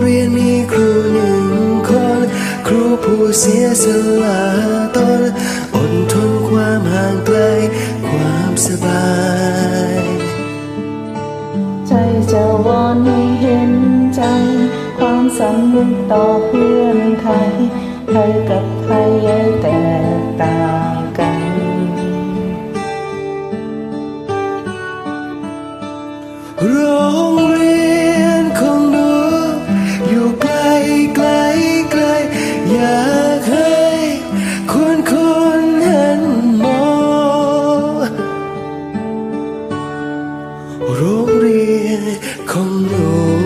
เรียนมีครูหนึ่งคนครูผู้เสียสละตนอดทนความห่างไกล ความสบาย ใจจะวอนให้ ความสำนึกต่อเพื่อนไทยไทยกับไทยแตกต่างกัน โรงเรียนของหนูอยู่ไกลไกลไกลอยากให้คนคนหันมองโรงเรียนของหนู